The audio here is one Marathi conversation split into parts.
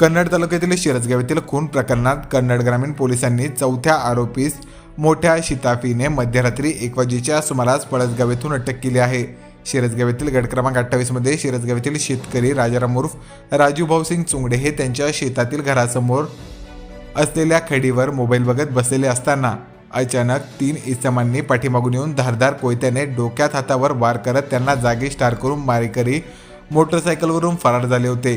कन्नड तालुक्यातील शिरसगाव येथील खून प्रकरणात कन्नड ग्रामीण पोलिसांनी चौथ्या आरोपीस मोठ्या शिताफीने मध्यरात्री एक वाजेच्या सुमारास पळसगाव येथून अटक केली आहे. शिरसगाव येथील गट क्रमांक अठ्ठावीसमध्ये शिरसगाव येथील शेतकरी राजाराम उर्फ राजू भाऊसिंग चुंगडे हे त्यांच्या शेतातील घरासमोर असलेल्या खडीवर मोबाईल बघत बसलेले असताना अचानक तीन इसमांनी पाठीमागून येऊन धारदार कोयत्याने डोक्यात हातावर वार करत त्यांना जागी ठार करून मारेकरी मोटरसायकलवरून फरार झाले होते.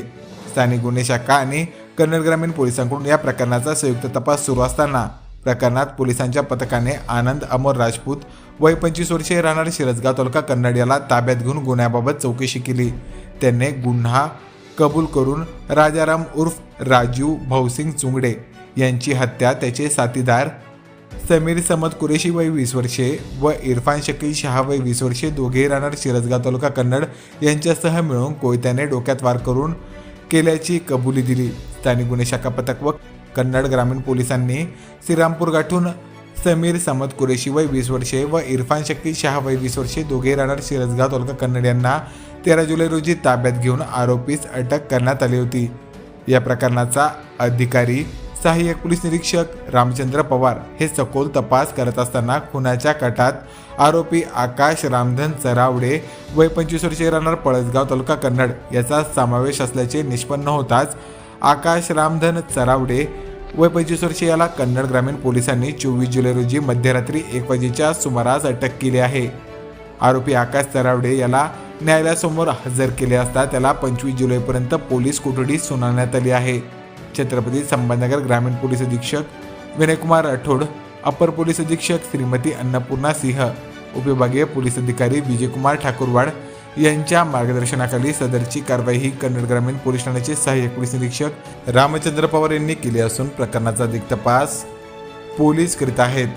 स्थानिक गुन्हे शाखा आणि कन्नड ग्रामीण पोलिसांकडून या प्रकरणाचा संयुक्त तपास सुरू असताना प्रकरणात पोलिसांच्या पथकाने आनंद अमर राजपूत वय पंचवीस वर्षे राहणारे शिरसगाव तालुका कन्नड याला ताब्यात घेऊन गुन्ह्याबाबत चौकशी केली. त्यांनी गुन्हा कबूल करून राजाराम उर्फ राजू भाऊसिंग चुंगडे यांची हत्या त्याचे साथीदार समीर समद कुरेशी वय वीस वर्षे व इरफान शकील शहा वय वीस वर्षे दोघेही राहणार शिरसगाव तालुका कन्नड यांच्यासह मिळून कोयत्याने डोक्यात वार करून केल्याची कबुली दिली. स्थानिक गुन्हे शाखा पथक व कन्नड ग्रामीण पोलिसांनी श्रीरामपूर गाठून समीर समद कुरेशी वय वीस वर्षे व इरफान शक्की शहा वय वीस वर्षे दोघे राहणार शिरसगाव तालुका कन्नड यांना तेरा जुलै रोजी ताब्यात घेऊन आरोपीस अटक करण्यात आली होती. या प्रकरणाचा अधिकारी सहाय्यक पोलीस निरीक्षक रामचंद्र पवार हे सखोल तपास करत असताना खुनाच्या कटात आरोपी आकाश रामधन चरावडे वय पंचवीस वर्षे राहणार पळसगाव तालुका कन्नड याचा समावेश असल्याचे निष्पन्न होताच आकाश रामधन चरावडे वय पंचवीस वर्षे याला कन्नड ग्रामीण पोलिसांनी चोवीस जुलै रोजी मध्यरात्री एक वाजेच्या सुमारास अटक केली आहे. आरोपी आकाश चरावडे याला न्यायालयासमोर हजर केले असता त्याला पंचवीस जुलैपर्यंत पोलीस कोठडी सुनावण्यात आली आहे. छत्रपती संभाजीनगर ग्रामीण पोलीस अधीक्षक विनयकुमार राठोड अपर पोलीस अधीक्षक श्रीमती अन्नपूर्णा सिंह उपविभागीय पोलीस अधिकारी विजयकुमार ठाकूरवाड यांच्या मार्गदर्शनाखाली सदरची कारवाई ही कन्नड ग्रामीण पोलीस ठाण्याचे सहाय्यक पोलीस निरीक्षक रामचंद्र पवार यांनी केली असून प्रकरणाचा अधिक तपास पोलीस करीत आहेत.